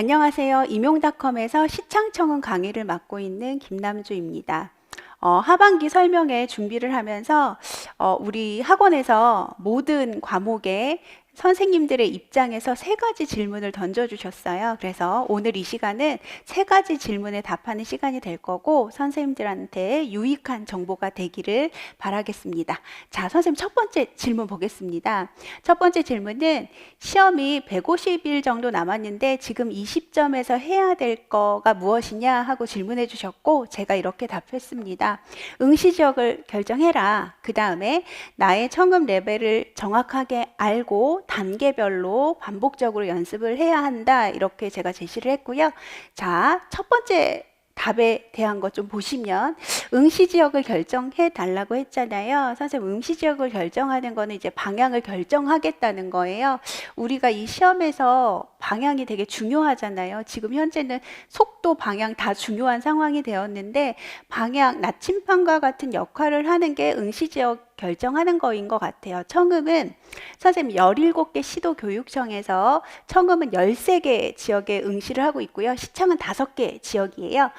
안녕하세요. 임용닷컴에서 시창청은 강의를 맡고 있는 김남주입니다. 어, 하반기 설명회 준비를 하면서 어, 우리 학원에서 모든 과목에 선생님들의 입장에서 세 가지 질문을 던져주셨어요. 그래서 오늘 이 시간은 세 가지 질문에 답하는 시간이 될 거고 선생님들한테 유익한 정보가 되기를 바라겠습니다. 자, 선생님 첫 번째 질문 보겠습니다. 첫 번째 질문은 시험이 150일 정도 남았는데 지금 이 시점에서 해야 될 거가 무엇이냐 하고 질문해 주셨고 제가 이렇게 답했습니다. 응시 지역을 결정해라. 그 다음에 나의 청음 레벨을 정확하게 알고 단계별로 반복적으로 연습을 해야 한다. 이렇게 제가 제시를 했고요. 자, 첫 번째 답에 대한 것 좀 보시면 응시 지역을 결정해 달라고 했잖아요. 선생님 응시 지역을 결정하는 거는 이제 방향을 결정하겠다는 거예요. 우리가 이 시험에서 방향이 되게 중요하잖아요. 지금 현재는 속도, 방향 다 중요한 상황이 되었는데 방향, 나침반과 같은 역할을 하는 게 응시 지역 결정하는 거인 것 같아요. 청음은 선생님 17개 시도 교육청에서 청음은 13개 지역에 응시를 하고 있고요. 시청은 5개 지역이에요.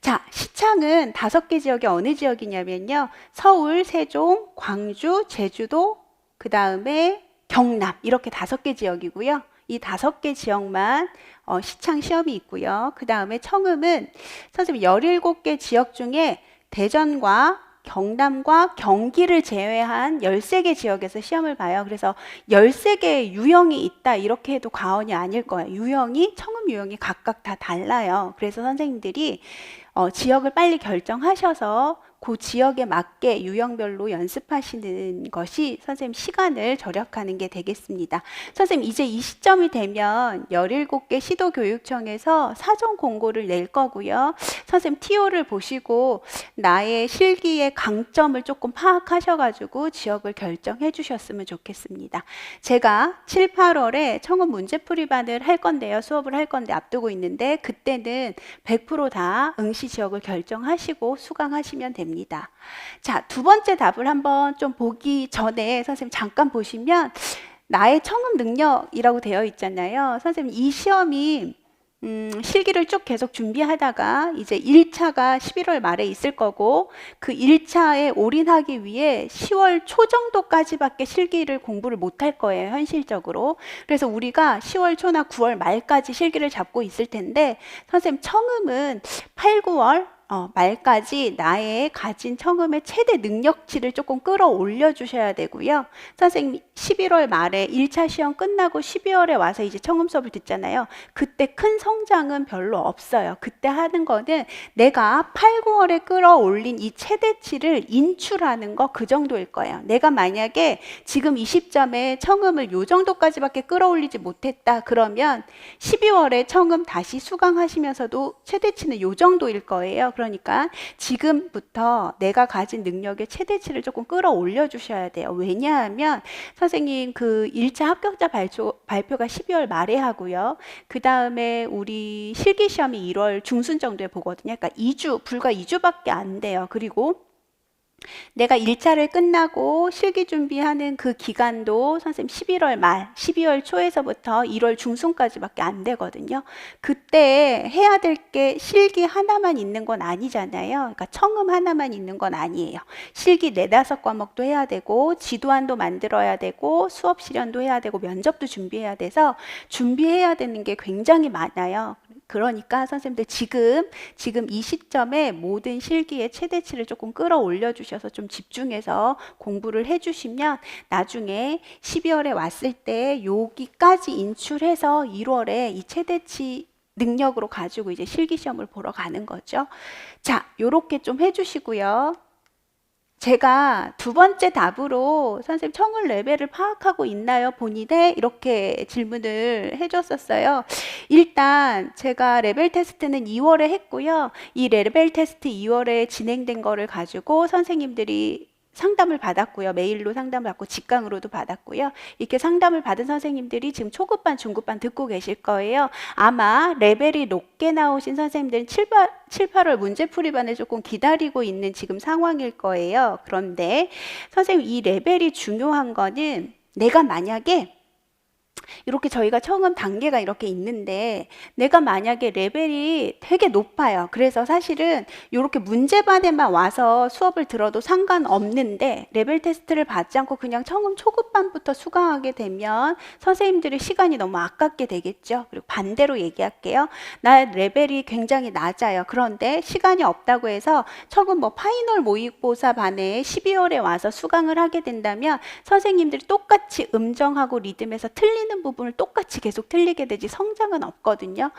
자, 시창은 다섯 개 지역이 어느 지역이냐면요. 서울, 세종, 광주, 제주도, 그 다음에 경남 이렇게 다섯 개 지역이고요. 이 다섯 개 지역만 어, 시창 시험이 있고요. 그 다음에 청음은 선생님 17개 지역 중에 대전과 경남과 경기를 제외한 13개 지역에서 시험을 봐요. 그래서 13개의 유형이 있다 이렇게 해도 과언이 아닐 거예요. 유형이 청음 유형이 각각 다 달라요. 그래서 선생님들이 어, 지역을 빨리 결정하셔서 그 지역에 맞게 유형별로 연습하시는 것이 선생님 시간을 절약하는 게 되겠습니다. 선생님 이제 이 시점이 되면 17개 시도교육청에서 사전 공고를 낼 거고요. 선생님 TO를 보시고 나의 실기의 강점을 조금 파악하셔가지고 지역을 결정해 주셨으면 좋겠습니다. 제가 7, 8월에 청원 문제풀이반을 할 건데요. 수업을 할 건데 앞두고 있는데 그때는 100%다 응시 지역을 결정하시고 수강하시면 됩니다. 자, 두 번째 답을 한번 좀 보기 전에 선생님 잠깐 보시면 나의 청음 능력이라고 되어 있잖아요. 선생님 이 시험이 음, 실기를 쭉 계속 준비하다가 이제 1차가 11월 말에 있을 거고 그 1차에 올인하기 위해 10월 초 정도까지밖에 실기를 공부를 못 할 거예요, 현실적으로. 그래서 우리가 10월 초나 9월 말까지 실기를 잡고 있을 텐데 선생님 청음은 8, 9월 어, 말까지 나의 가진 청음의 최대 능력치를 조금 끌어올려 주셔야 되고요. 선생님 11월 말에 1차 시험 끝나고 12월에 와서 이제 청음 수업을 듣잖아요. 그때 큰 성장은 별로 없어요. 그때 하는 거는 내가 8, 9월에 끌어올린 이 최대치를 인출하는 거 그 정도일 거예요. 내가 만약에 지금 20점에 청음을 요 정도까지밖에 끌어올리지 못했다. 그러면 12월에 청음 다시 수강하시면서도 최대치는 요 정도일 거예요. 그러니까 지금부터 내가 가진 능력의 최대치를 조금 끌어올려 주셔야 돼요. 왜냐하면 선 생님 그 1차 합격자 발표, 발표가 12월 말에 하고요. 그 다음에 우리 실기 시험이 1월 중순 정도에 보거든요. 그러니까 2주, 불과 2주밖에 안 돼요. 그리고 내가 1차를 끝나고 실기 준비하는 그 기간도 선생님 11월 말, 12월 초에서부터 1월 중순까지밖에 안 되거든요. 그때 해야 될 게 실기 하나만 있는 건 아니잖아요. 그러니까 청음 하나만 있는 건 아니에요. 실기 네다섯 과목도 해야 되고 지도안도 만들어야 되고 수업 실현도 해야 되고 면접도 준비해야 돼서 준비해야 되는 게 굉장히 많아요. 그러니까 선생님들 지금 지금 이 시점에 모든 실기의 최대치를 조금 끌어올려 주셔서 좀 집중해서 공부를 해 주시면 나중에 12월에 왔을 때 여기까지 인출해서 1월에 이 최대치 능력으로 가지고 이제 실기 시험을 보러 가는 거죠. 자, 요렇게 좀 해 주시고요. 제가 두 번째 답으로 선생님 청을 레벨을 파악하고 있나요? 본인의 이렇게 질문을 해줬었어요. 일단 제가 레벨 테스트는 2월에 했고요. 이 레벨 테스트 2월에 진행된 거를 가지고 선생님들이 상담을 받았고요. 메일로 상담을 받고 직강으로도 받았고요. 이렇게 상담을 받은 선생님들이 지금 초급반, 중급반 듣고 계실 거예요. 아마 레벨이 높게 나오신 선생님들은 7, 8, 7 8월 문제풀이반을 조금 기다리고 있는 지금 상황일 거예요. 그런데 선생님 이 레벨이 중요한 거는 내가 만약에 이렇게 저희가 청음 단계가 이렇게 있는데 내가 만약에 레벨이 되게 높아요. 그래서 사실은 이렇게 문제반에만 와서 수업을 들어도 상관없는데 레벨 테스트를 받지 않고 그냥 청음 초급반부터 수강하게 되면 선생님들의 시간이 너무 아깝게 되겠죠. 그리고 반대로 얘기할게요. 나 레벨이 굉장히 낮아요. 그런데 시간이 없다고 해서 청음 뭐 파이널 모의고사 반에 12월에 와서 수강을 하게 된다면 선생님들이 똑같이 음정하고 리듬에서 틀 리는 부분을 똑같이 계속 틀리게 되지 성장은 없거든요.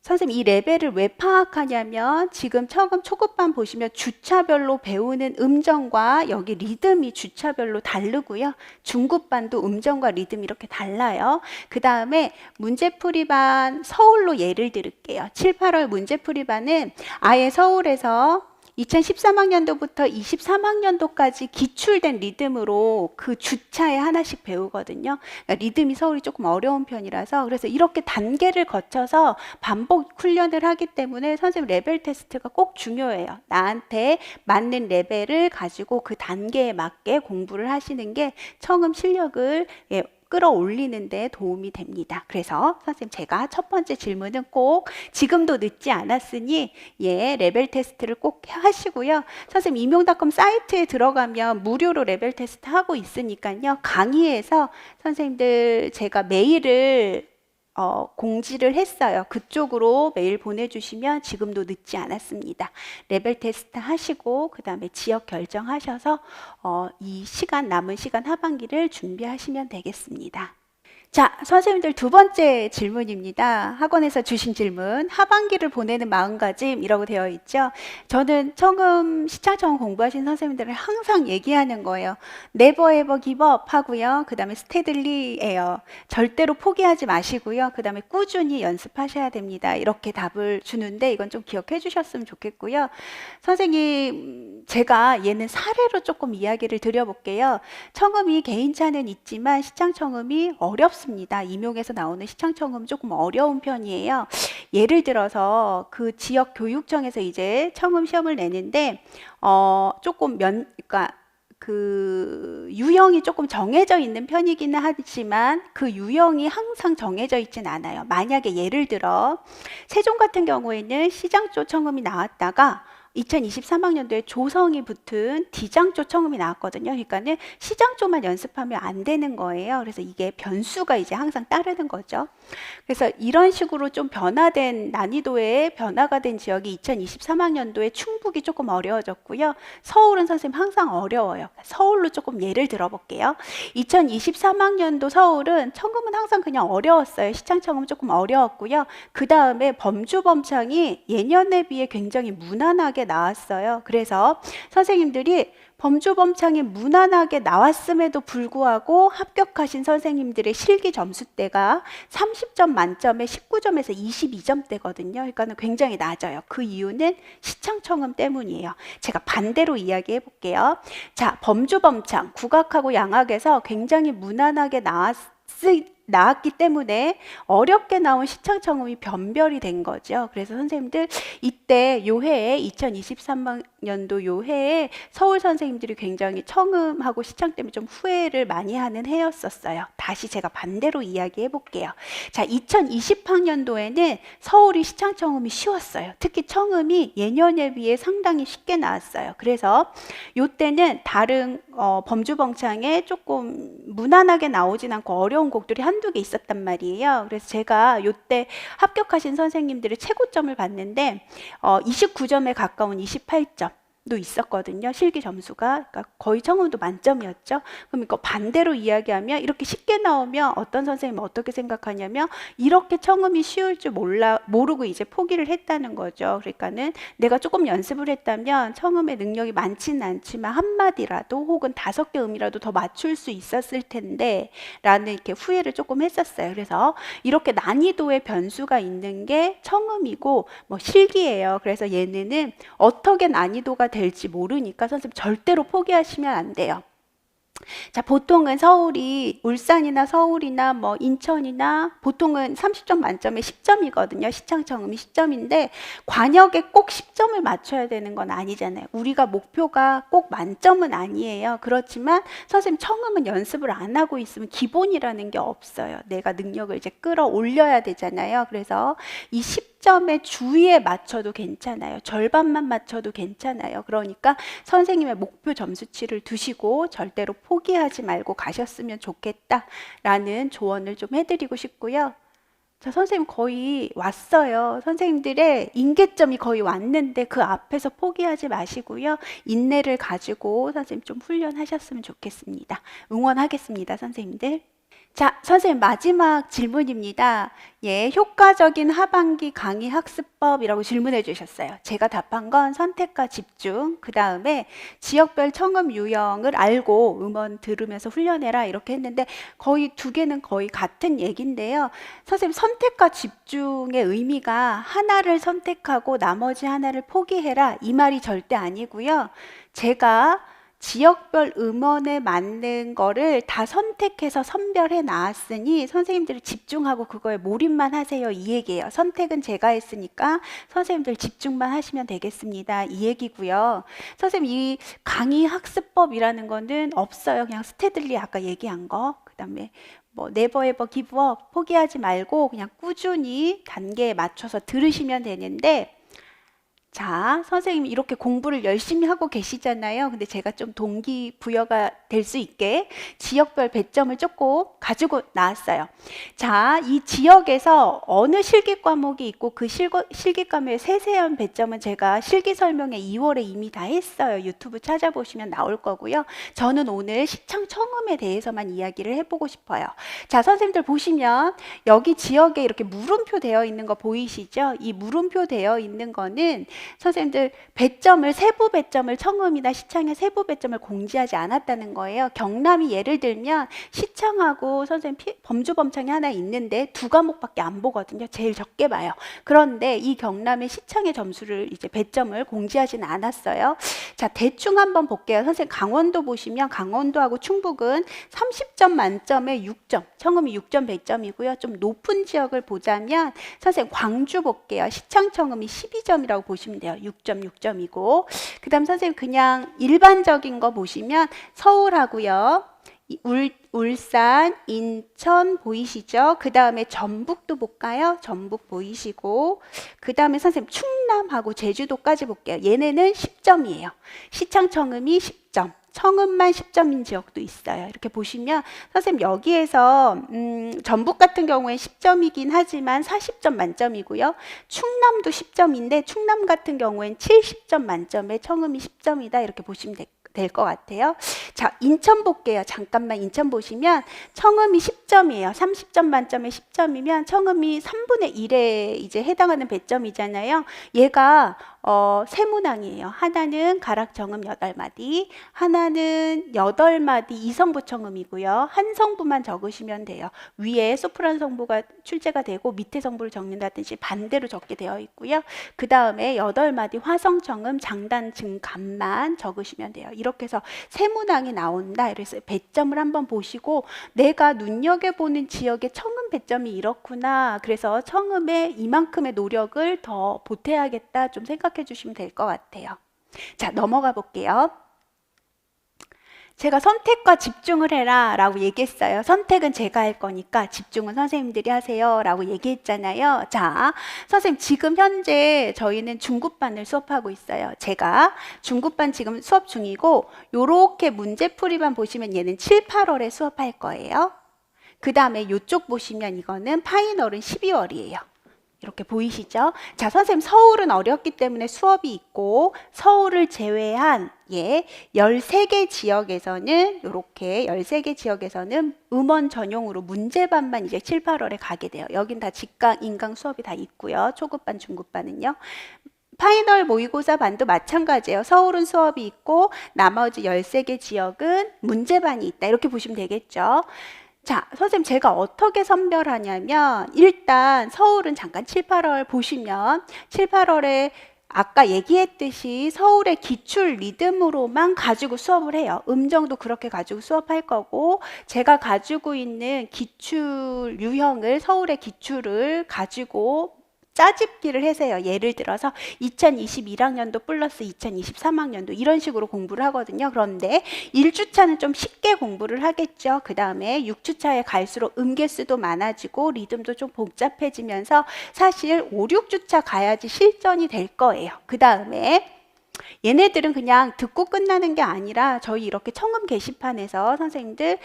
선생님 이 레벨을 왜 파악하냐면 지금 처음 초급반 보시면 주차별로 배우는 음정과 여기 리듬이 주차별로 다르고요. 중급반도 음정과 리듬이 이렇게 달라요. 그 다음에 문제풀이반 서울로 예를 들을게요. 7, 8월 문제풀이반은 아예 서울에서 2013학년도부터 23학년도까지 기출된 리듬으로 그 주차에 하나씩 배우거든요. 그러니까 리듬이 서울이 조금 어려운 편이라서 그래서 이렇게 단계를 거쳐서 반복 훈련을 하기 때문에 선생님 레벨 테스트가 꼭 중요해요. 나한테 맞는 레벨을 가지고 그 단계에 맞게 공부를 하시는 게 청음 실력을 예, 끌어올리는데 도움이 됩니다. 그래서 선생님 제가 첫 번째 질문은 꼭 지금도 늦지 않았으니 예 레벨 테스트를 꼭 하시고요. 선생님 임용닷컴 사이트에 들어가면 무료로 레벨 테스트 하고 있으니까요. 강의에서 선생님들 제가 메일을 어, 공지를 했어요. 그쪽으로 메일 보내주시면 지금도 늦지 않았습니다. 레벨 테스트 하시고 그 다음에 지역 결정하셔서 어, 이 시간 남은 시간 하반기를 준비하시면 되겠습니다. 자, 선생님들 두 번째 질문입니다. 학원에서 주신 질문. 하반기를 보내는 마음가짐이라고 되어 있죠. 저는 청음, 시창청음 공부하신 선생님들을 항상 얘기하는 거예요. ever give up 하고요. 그 다음에 steadilly예요. 절대로 포기하지 마시고요. 그 다음에 꾸준히 연습하셔야 됩니다. 이렇게 답을 주는데 이건 좀 기억해 주셨으면 좋겠고요. 선생님, 제가 얘는 사례로 조금 이야기를 드려 볼게요. 청음이 개인차는 있지만 시창 청음이 어렵습니다. 어렵습니다. 임용에서 나오는 시청청음 조금 어려운 편이에요. 예를 들어서 그 지역 교육청에서 이제 청음 시험을 내는데 어 조금 면 그러니까 그 유형이 조금 정해져 있는 편이기는 하지만 그 유형이 항상 정해져 있진 않아요. 만약에 예를 들어 세종 같은 경우에는 시장조 청음이 나왔다가 2023학년도에 조성이 붙은 D장조 청음이 나왔거든요. 그러니까는 시장조만 연습하면 안 되는 거예요. 그래서 이게 변수가 이제 항상 따르는 거죠. 그래서 이런 식으로 좀 변화된 난이도의 변화가 된 지역이 2023학년도에 충북이 조금 어려워졌고요. 서울은 선생님 항상 어려워요. 서울로 조금 예를 들어볼게요. 2023학년도 서울은 청음은 항상 그냥 어려웠어요. 시장 청음 조금 어려웠고요. 그 다음에 범주 범창이 예년에 비해 굉장히 무난하게 나왔어요. 그래서 선생님들이 범주범창이 무난하게 나왔음에도 불구하고 합격하신 선생님들의 실기 점수대가 30점 만점에 19점에서 22점대거든요. 그러니까는 굉장히 낮아요. 그 이유는 시청청음 때문이에요. 제가 반대로 이야기해 볼게요. 자, 범주범창 국악하고 양악에서 굉장히 무난하게 나왔을 나왔기 때문에 어렵게 나온 시청청음이 변별이 된 거죠. 그래서 선생님들 이때 요해에 2023년도 요해에 서울 선생님들이 굉장히 청음하고 시청 때문에 좀 후회를 많이 하는 해였었어요. 다시 제가 반대로 이야기해 볼게요. 자, 2020학년도에는 서울이 시청청음이 쉬웠어요. 특히 청음이 예년에 비해 상당히 쉽게 나왔어요. 그래서 요때는 다른 어, 범주벙창에 조금 무난하게 나오진 않고 어려운 곡들이 한 한두 개 있었단 말이에요. 그래서 제가 요때 합격하신 선생님들의 최고점을 봤는데 어, 29점에 가까운 28점. 도 있었거든요. 실기 점수가 그러니까 거의 청음도 만점이었죠. 그럼 이거 반대로 이야기하면 이렇게 쉽게 나오면 어떤 선생님은 어떻게 생각하냐면 이렇게 청음이 쉬울 줄 몰라 모르고 이제 포기를 했다는 거죠. 그러니까는 내가 조금 연습을 했다면 청음의 능력이 많지는 않지만 한 마디라도 혹은 다섯 개 음이라도 더 맞출 수 있었을 텐데라는 이렇게 후회를 조금 했었어요. 그래서 이렇게 난이도의 변수가 있는 게 청음이고 뭐 실기예요. 그래서 얘네는 어떻게 난이도가 될지 모르니까 선생님 절대로 포기하시면 안 돼요. 자, 보통은 서울이 울산이나 서울이나 뭐 인천이나 보통은 30점 만점에 10점이거든요. 시청청음이 10점인데 관역에 꼭 10점을 맞춰야 되는 건 아니잖아요. 우리가 목표가 꼭 만점은 아니에요. 그렇지만 선생님 청음은 연습을 안 하고 있으면 기본이라는 게 없어요. 내가 능력을 이제 끌어올려야 되잖아요. 그래서 이10 점의 주위에 맞춰도 괜찮아요. 절반만 맞춰도 괜찮아요. 그러니까 선생님의 목표 점수치를 두시고 절대로 포기하지 말고 가셨으면 좋겠다라는 조언을 좀 해드리고 싶고요. 자, 선생님 거의 왔어요. 선생님들의 인계점이 거의 왔는데 그 앞에서 포기하지 마시고요. 인내를 가지고 선생님 좀 훈련하셨으면 좋겠습니다. 응원하겠습니다, 선생님들. 자, 선생님 마지막 질문입니다. 예, 효과적인 하반기 강의 학습법이라고 질문해 주셨어요. 제가 답한 건 선택과 집중, 그 다음에 지역별 청음 유형을 알고 음원 들으면서 훈련해라 이렇게 했는데 거의 두 개는 거의 같은 얘기인데요. 선생님 선택과 집중의 의미가 하나를 선택하고 나머지 하나를 포기해라 이 말이 절대 아니고요. 제가 지역별 음원에 맞는 거를 다 선택해서 선별해 나왔으니 선생님들이 집중하고 그거에 몰입만 하세요. 이 얘기예요. 선택은 제가 했으니까 선생님들 집중만 하시면 되겠습니다. 이 얘기고요. 선생님 이 강의 학습법이라는 거는 없어요. 그냥 스테들리 아까 얘기한 거. 그 다음에 뭐 네버 에버 기브업 포기하지 말고 그냥 꾸준히 단계에 맞춰서 들으시면 되는데 자, 선생님이 이렇게 공부를 열심히 하고 계시잖아요. 근데 제가 좀 동기 부여가 될 수 있게 지역별 배점을 조금 가지고 나왔어요. 자, 이 지역에서 어느 실기 과목이 있고 그 실거, 실기 과목의 세세한 배점은 제가 실기 설명회 2월에 이미 다 했어요. 유튜브 찾아보시면 나올 거고요. 저는 오늘 시청 청음에 대해서만 이야기를 해보고 싶어요. 자, 선생님들 보시면 여기 지역에 이렇게 물음표 되어 있는 거 보이시죠? 이 물음표 되어 있는 거는 선생님들 배점을 세부 배점을 청음이나 시청의 세부 배점을 공지하지 않았다는 거예요. 경남이 예를 들면 시청하고 선생님 피, 범주 범창이 하나 있는데 두 과목밖에 안 보거든요. 제일 적게 봐요. 그런데 이 경남의 시청의 점수를 이제 배점을 공지하지는 않았어요. 자 대충 한번 볼게요. 선생님 강원도 보시면 강원도하고 충북은 30점 만점에 6점, 청음이 6점 배점이고요. 좀 높은 지역을 보자면 선생님 광주 볼게요. 시청 청음이 12점이라고 보시면 돼요. 6점 6점이고 그 다음 선생님 그냥 일반적인 거 보시면 서울하고요. 이 울, 울산, 인천 보이시죠? 그 다음에 전북도 볼까요? 전북 보이시고 그 다음에 선생님 충남하고 제주도까지 볼게요. 얘네는 10점이에요. 시청 청음이 10점. 청음만 10점인 지역도 있어요. 이렇게 보시면 선생님 여기에서 음, 전북 같은 경우에 10점이긴 하지만 40점 만점이고요. 충남도 10점인데 충남 같은 경우엔 70점 만점에 청음이 10점이다 이렇게 보시면 될 될것 같아요. 자, 인천 볼게요. 잠깐만 인천 보시면 청음이 10점이에요. 30점 만점에 10점이면 청음이 3분의 1에 이제 해당하는 배점이잖아요. 얘가 어, 세 문항이에요. 하나는 가락정음 8마디, 하나는 8마디 이성부 청음이고요. 한 성부만 적으시면 돼요. 위에 소프란 성부가 출제가 되고 밑에 성부를 적는다든지 반대로 적게 되어 있고요. 그 다음에 8마디 화성 청음 장단 증 감만 적으시면 돼요. 이렇게 해서 세 문항이 나온다. 그래서 배점을 한번 보시고 내가 눈여겨보는 지역의 청음 배점이 이렇구나. 그래서 청음에 이만큼의 노력을 더 보태야겠다. 좀 생각 생각해 주시면 될 것 같아요. 자, 넘어가 볼게요. 제가 선택과 집중을 해라 라고 얘기했어요. 선택은 제가 할 거니까 집중은 선생님들이 하세요 라고 얘기했잖아요. 자, 선생님 지금 현재 저희는 중급반을 수업하고 있어요. 제가 중급반 지금 수업 중이고 요렇게 문제풀이만 보시면 얘는 7, 8월에 수업할 거예요. 그 다음에 이쪽 보시면 이거는 파이널은 12월이에요. 이렇게 보이시죠? 자, 선생님 서울은 어렵기 때문에 수업이 있고 서울을 제외한 예, 13개 지역에서는 이렇게 13개 지역에서는 음원 전용으로 문제반만 이제 7, 8월에 가게 돼요. 여긴 다 직강, 인강 수업이 다 있고요. 초급반, 중급반은요. 파이널 모의고사 반도 마찬가지예요. 서울은 수업이 있고 나머지 13개 지역은 문제반이 있다. 이렇게 보시면 되겠죠. 자, 선생님 제가 어떻게 선별하냐면 일단 서울은 잠깐 7, 8월 보시면 7, 8월에 아까 얘기했듯이 서울의 기출 리듬으로만 가지고 수업을 해요. 음정도 그렇게 가지고 수업할 거고, 제가 가지고 있는 기출 유형을 서울의 기출을 가지고 짜집기를 해세요. 예를 들어서 2021학년도 플러스 2023학년도 이런 식으로 공부를 하거든요. 그런데 1주차는 좀 쉽게 공부를 하겠죠. 그 다음에 6주차에 갈수록 음개수도 많아지고 리듬도 좀 복잡해지면서 사실 5, 6주차 가야지 실전이 될 거예요. 그 다음에 얘네들은 그냥 듣고 끝나는 게 아니라 저희 이렇게 청음 게시판에서 선생님들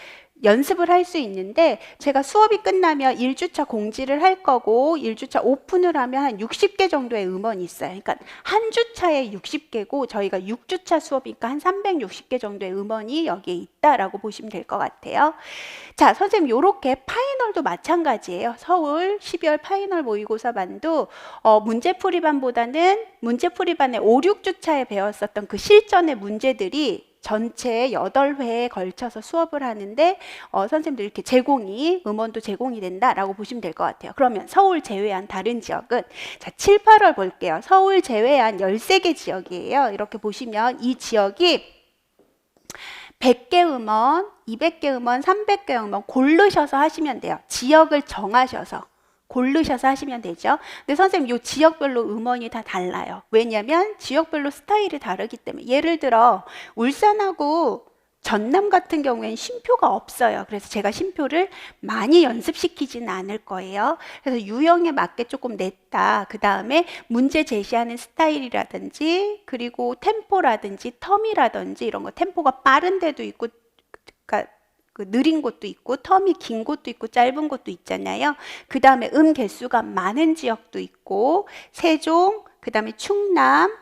연습을 할 수 있는데 제가 수업이 끝나면 1주차 공지를 할 거고 1주차 오픈을 하면 한 60개 정도의 음원이 있어요. 그러니까 한 주차에 60개고 저희가 6주차 수업이니까 한 360개 정도의 음원이 여기에 있다라고 보시면 될 것 같아요. 자, 선생님 요렇게 파이널도 마찬가지예요. 서울 12월 파이널 모의고사 반도 어, 문제풀이반보다는 문제풀이반의 5, 6주차에 배웠었던 그 실전의 문제들이 전체 8회에 걸쳐서 수업을 하는데 어, 선생님들 이렇게 제공이 음원도 제공이 된다라고 보시면 될 것 같아요. 그러면 서울 제외한 다른 지역은 자, 7, 8월 볼게요. 서울 제외한 13개 지역이에요. 이렇게 보시면 이 지역이 100개 음원, 200개 음원, 300개 음원 고르셔서 하시면 돼요. 지역을 정하셔서. 고르셔서 하시면 되죠. 근데 선생님, 요 지역별로 음원이 다 달라요. 왜냐면 지역별로 스타일이 다르기 때문에. 예를 들어, 울산하고 전남 같은 경우에는 쉼표가 없어요. 그래서 제가 쉼표를 많이 연습시키지는 않을 거예요. 그래서 유형에 맞게 조금 냈다. 그 다음에 문제 제시하는 스타일이라든지, 그리고 템포라든지, 텀이라든지 이런 거, 템포가 빠른 데도 있고, 그러니까 그 느린 곳도 있고 텀이 긴 곳도 있고 짧은 곳도 있잖아요. 그 다음에 음 개수가 많은 지역도 있고 세종, 그 다음에 충남,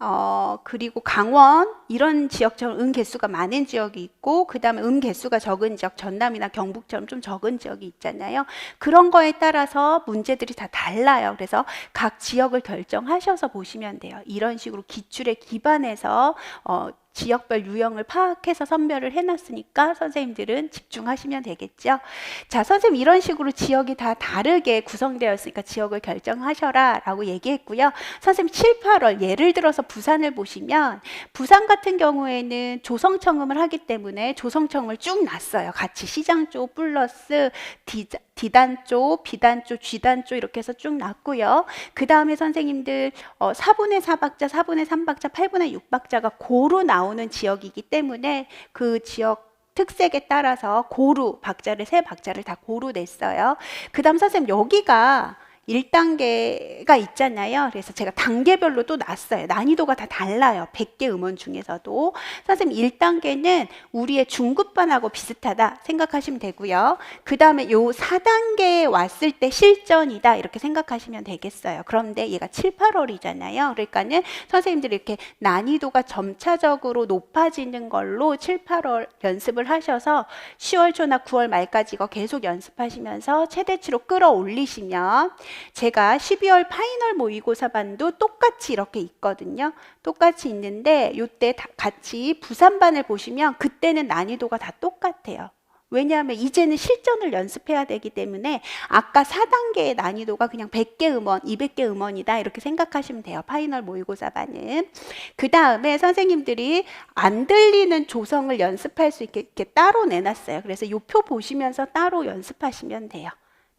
어, 그리고 강원 이런 지역처럼 음 개수가 많은 지역이 있고 그 다음에 음 개수가 적은 지역 전남이나 경북처럼 좀 적은 지역이 있잖아요. 그런 거에 따라서 문제들이 다 달라요. 그래서 각 지역을 결정하셔서 보시면 돼요. 이런 식으로 기출에 기반해서 어, 지역별 유형을 파악해서 선별을 해놨으니까 선생님들은 집중하시면 되겠죠. 자, 선생님 이런 식으로 지역이 다 다르게 구성되었으니까 지역을 결정하셔라 라고 얘기했고요. 선생님 7, 8월 예를 들어서 부산을 보시면 부산 같은 경우에는 조성청음을 하기 때문에 조성청음을 쭉 놨어요. 같이 시장조 플러스 디자, D단조, B단조, G단조 이렇게 해서 쭉 놨고요. 그 다음에 선생님들 어, 4분의 4박자, 4분의 3박자, 8분의 6박자가 고루 나오는 지역이기 때문에 그 지역 특색에 따라서 고루 박자를 세 박자를 다 고루 냈어요. 그 다음 선생님 여기가 1단계가 있잖아요. 그래서 제가 단계별로 또 놨어요. 난이도가 다 달라요. 100개 음원 중에서도. 선생님 1단계는 우리의 중급반하고 비슷하다 생각하시면 되고요. 그 다음에 요 4단계에 왔을 때 실전이다 이렇게 생각하시면 되겠어요. 그런데 얘가 7, 8월이잖아요. 그러니까는 선생님들이 이렇게 난이도가 점차적으로 높아지는 걸로 7, 8월 연습을 하셔서 10월 초나 9월 말까지 이거 계속 연습하시면서 최대치로 끌어올리시면 제가 12월 파이널 모의고사 반도 똑같이 이렇게 있거든요. 똑같이 있는데 다 같이 부산반을 보시면 그때는 난이도가 다 똑같아요. 왜냐하면 이제는 실전을 연습해야 되기 때문에 아까 4단계의 난이도가 그냥 100개 음원, 200개 음원이다 이렇게 생각하시면 돼요. 파이널 모의고사 반은. 그 다음에 선생님들이 안 들리는 조성을 연습할 수 있게 따로 내놨어요. 그래서 요 표 보시면서 따로 연습하시면 돼요.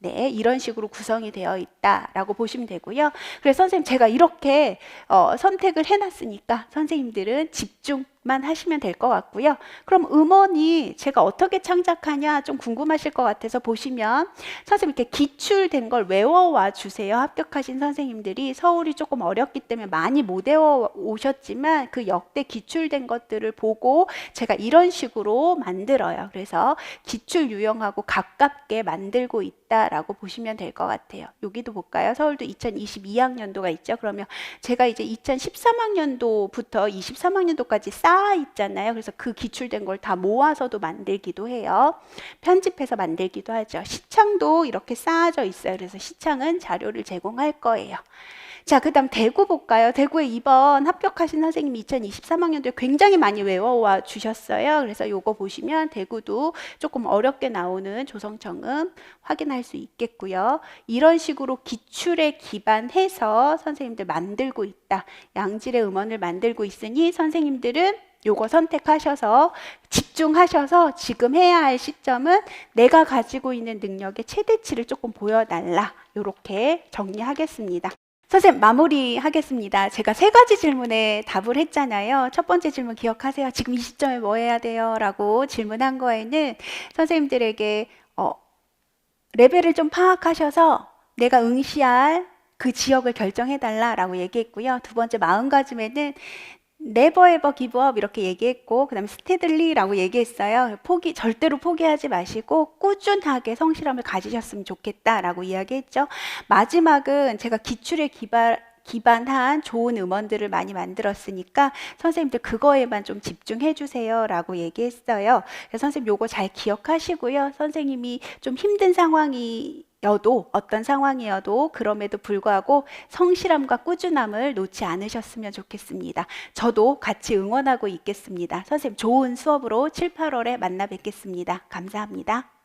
네, 이런 식으로 구성이 되어 있다라고 보시면 되고요. 그래서 선생님 제가 이렇게 어, 선택을 해놨으니까 선생님들은 집중 만 하시면 될 것 같고요. 그럼 음원이 제가 어떻게 창작하냐 좀 궁금하실 것 같아서 보시면 선생님 이렇게 기출된 걸 외워와 주세요. 합격하신 선생님들이 서울이 조금 어렵기 때문에 많이 못 외워 오셨지만 그 역대 기출된 것들을 보고 제가 이런 식으로 만들어요. 그래서 기출 유형하고 가깝게 만들고 있다라고 보시면 될 것 같아요. 여기도 볼까요? 서울도 2022학년도가 있죠. 그러면 제가 이제 2013학년도부터 23학년도까지 쌓아 있잖아요. 그래서 그 기출된 걸 다 모아서도 만들기도 해요. 편집해서 만들기도 하죠. 시창도 이렇게 쌓아져 있어요. 그래서 시창은 자료를 제공할 거예요. 자, 그 다음 대구 볼까요? 대구에 이번 합격하신 선생님이 2023학년도에 굉장히 많이 외워와 주셨어요. 그래서 요거 보시면 대구도 조금 어렵게 나오는 조성청음 확인할 수 있겠고요. 이런 식으로 기출에 기반해서 선생님들 만들고 있다. 양질의 음원을 만들고 있으니 선생님들은 요거 선택하셔서 집중하셔서 지금 해야 할 시점은 내가 가지고 있는 능력의 최대치를 조금 보여달라. 요렇게 정리하겠습니다. 선생님 마무리 하겠습니다. 제가 세 가지 질문에 답을 했잖아요. 첫 번째 질문 기억하세요. 지금 이 시점에 뭐 해야 돼요? 라고 질문한 거에는 선생님들에게 어, 레벨을 좀 파악하셔서 내가 응시할 그 지역을 결정해달라라고 얘기했고요. 두 번째 마음가짐에는 네버 에버 기브업 이렇게 얘기했고 그다음에 스테들리라고 얘기했어요. 포기 절대로 포기하지 마시고 꾸준하게 성실함을 가지셨으면 좋겠다라고 이야기했죠. 마지막은 제가 기출에 기반 기반한 좋은 음원들을 많이 만들었으니까 선생님들 그거에만 좀 집중해 주세요라고 얘기했어요. 그래서 선생님 요거 잘 기억하시고요. 선생님이 좀 힘든 상황이 여도 어떤 상황이어도 그럼에도 불구하고 성실함과 꾸준함을 놓지 않으셨으면 좋겠습니다. 저도 같이 응원하고 있겠습니다. 선생님 좋은 수업으로 7, 8월에 만나 뵙겠습니다. 감사합니다.